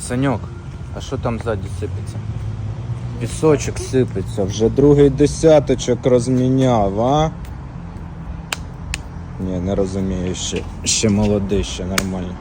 Саньок, а що там ззаді сипеться? Пісочок сипеться, вже другий десяточок розміняв, а? Ні, не розумію, ще, ще молодий, ще нормально.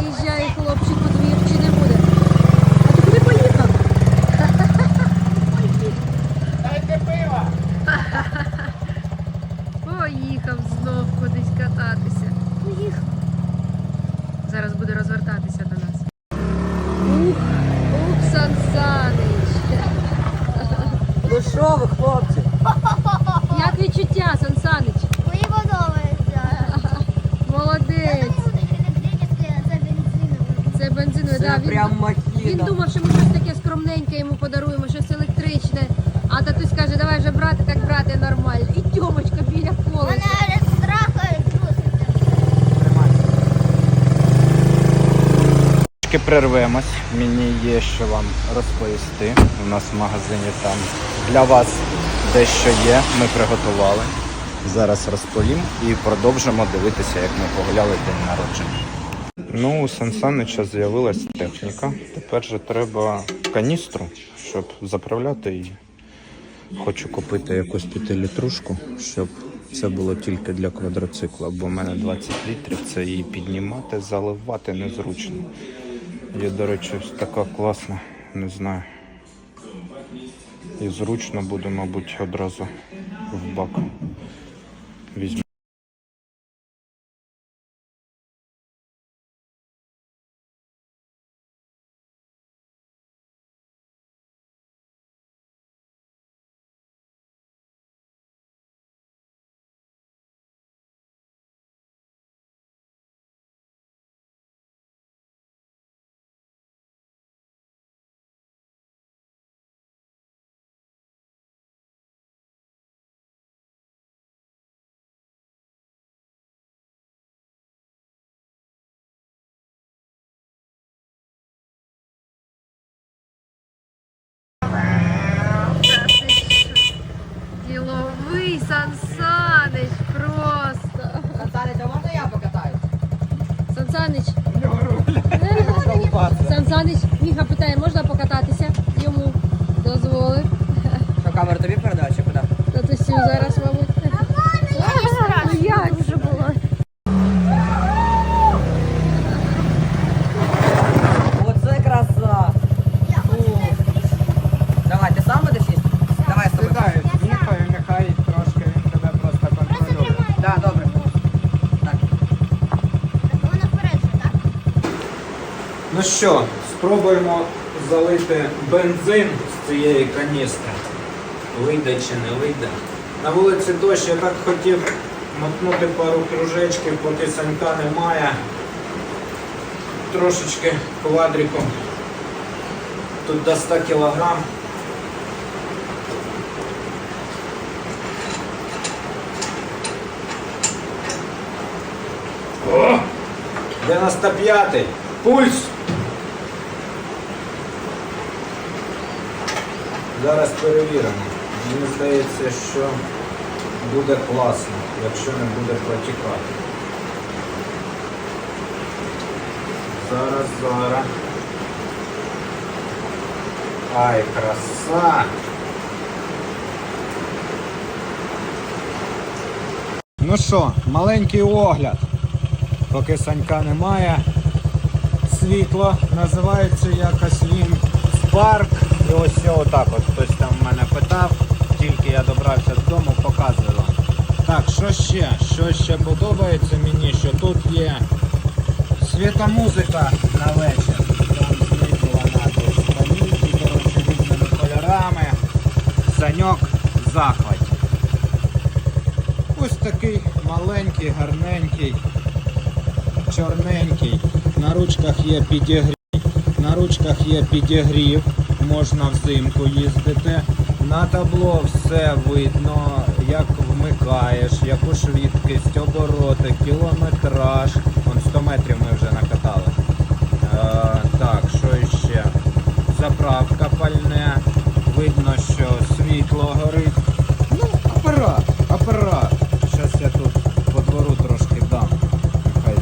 Опа. Заїжджає хлопчик у двір, чи не буде? А ти куди поїхав? Дайте пива! Поїхав знов кудись кататися. Поїхав. Зараз буде розвертатися до нас. Ух, ух, Сан Санич. Ну що ви, хлопці? Як відчуття, Сан Санич? Мені подобається. Молодець. Це бензиновий. Це бензиновий. Це да, він, прям він махіна. думав, що ми щось таке скромненьке йому подаруємо, щось електричне. А татусь каже, давай вже брати, так брати нормально. І тьомочка біля колеса. Вона від страху труситься. Прервемось. Мені є що вам розповісти. У нас в магазині там для вас дещо є. Ми приготували. Зараз розповім і продовжимо дивитися, як ми погуляли день народження. Ну, у Сансанича з'явилась техніка. Тепер же треба каністру, щоб заправляти її. Хочу купити якусь п'ятилітрушку, щоб це було тільки для квадроцикла, бо в мене 20 літрів, це її піднімати, заливати незручно. Є, до речі, така класна, не знаю. І зручно буде, мабуть, одразу в бак. Візьму. Діловий Сан Санич просто. Наталя, а можна я покатаюсь? Сан Санич. Сан Санич, Міха питає, можна покататися? Йому дозволив. Що камеру тобі передати чи куди? Татусю зараз, мабуть. Ну як вже було? Оце краса! Фу. Давай, ти сам будеш їсти? Давай я з тобою. Сідай, Міхою, нехай трошки він тебе просто контролює. Да, добре. Так. Вона вперед, же, так? Ну що, спробуємо залити бензин з цієї каністри. Вийде чи не вийде. На вулиці дощ, я так хотів мотнути пару кружечків, поки санька немає. Трошечки квадриком. Тут до 100 кілограм. О! 95-й. Пульс. Зараз перевіримо. Мені здається, що буде класно, якщо не буде протікати. Зараз, зараз. Ай, краса! Ну що, маленький огляд. Поки санька немає. Світло називається якось він Spark. І ось все отак от. Хтось там мене питав. Тільки я добрався додому, показую вам. Так, що ще? Що ще подобається мені, що тут є світомузика на вечір. Там знизу вона десь паліті, коротше, різними кольорами. Саньок в захваті. Ось такий маленький, гарненький, чорненький. На ручках є підігрів. На ручках є підігрів, можна взимку їздити. На табло все видно, як вмикаєш, яку швидкість, обороти, кілометраж. Вон 100 метрів ми вже накатали. Е, так, що ще? Заправка пальне. Видно, що світло горить. Ну, апарат, апарат. Зараз я тут по двору трошки дам. Нехай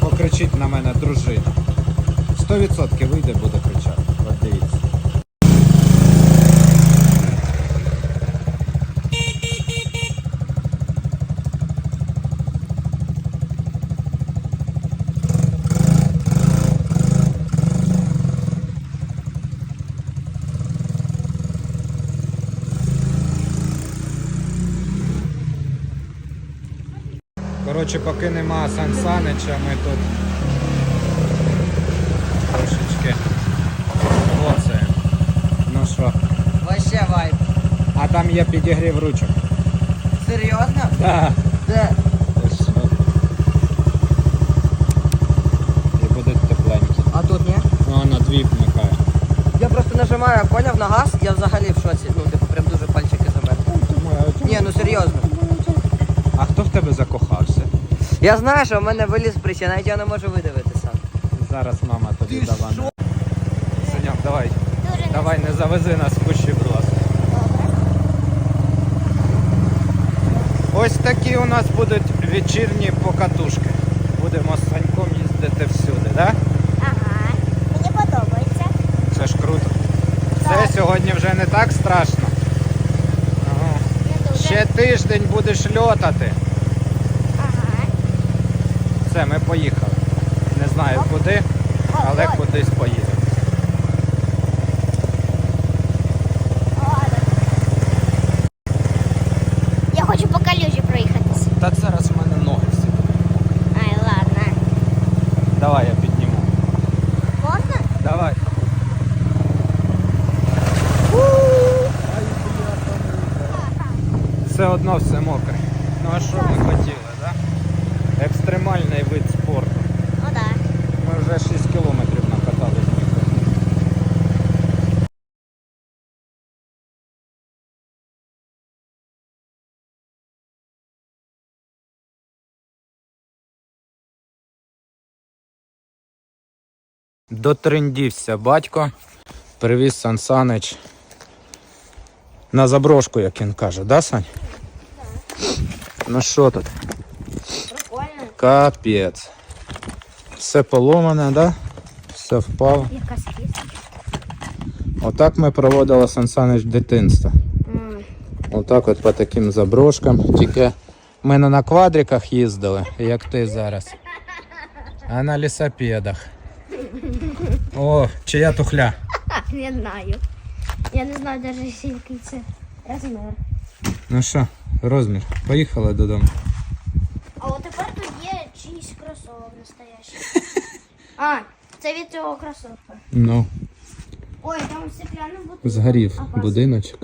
покричить на мене дружина. 100% вийде, буде кричати. От дивіться. Коротше, поки нема Сан Санича, ми тут трошечки оце. Ну що, Вообще вайп. а там є підігрів ручок. Серйозно? Так. Де? І будуть тепленькі. А тут ні? Ну, на дві вмикає. Я просто нажимаю, поняв на газ, я взагалі в шоці. Ну, типу, прям дуже пальчики замерзли. Ні, ну серйозно. А хто в тебе закохався? Я знаю, що в мене виліз прища, навіть я не можу видивитися. Зараз мама тобі що? Саньок, давай. Дуже Давай, не завези нас в кущі, будь ласка. Ось такі у нас будуть вечірні покатушки. Будемо з Саньком їздити всюди, так? Ага. Мені подобається. Це ж круто. Це сьогодні вже не так страшно. Ага. Ще тиждень будеш льотати. Все, ми поїхали. Не знаю куди, але кудись поїдемо. Я хочу по калюжі проїхатись. Та зараз в мене ноги. Ай, ладно. Давай я підніму. Можна? Давай. Все одно все мокре. Ну а що ми хотіли? Екстремальний вид спорту. Ну да. Ми вже 6 кілометрів накатали з них. Дотрендівся батько, привіз Сан Санич на заброшку, як він каже, да, Сань? Ну що тут? Капець. Все поломане, да? Все впало. Яка скіс. Отак ми проводили Сан Санич дитинство. Отак от по таким заброшкам. Тільки ми не на квадриках їздили, як ти зараз. А на лісопедах. О, чия тухля. Не знаю. Я не знаю навіть який це розмір. Ну що, розмір. Поїхали додому. А от тепер тут є чийсь кросовок настоящий. А, кросовка. Ну, Ой, там стеклянний будинок. згорів будиночок.